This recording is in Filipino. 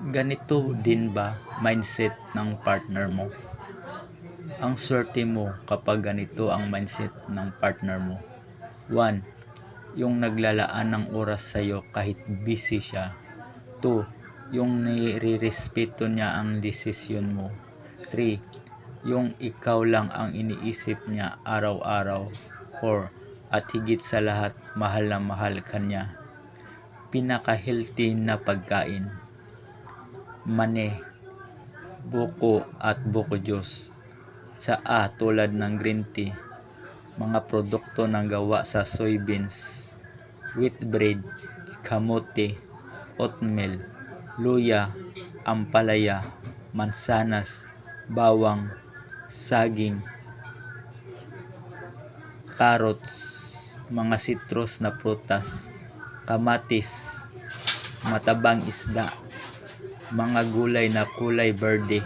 Ganito din ba mindset ng partner mo? Ang swerte mo kapag ganito ang mindset ng partner mo. 1. Yung naglalaan ng oras sa'yo kahit busy siya. 2. Yung nire-respeto niya ang desisyon mo. 3. Yung ikaw lang ang iniisip niya araw-araw. 4. At higit sa lahat, mahal na mahal ka niya. Pinaka-healthy na pagkain. Mane, buko at buko juice. Tsaa tulad ng green tea. Mga produkto ng gawa sa soybeans. Wheat bread, kamote, oatmeal, luya, ampalaya, mansanas, bawang, saging, carrots, mga citrus na prutas, kamatis, matabang isda, mga gulay na kulay berde,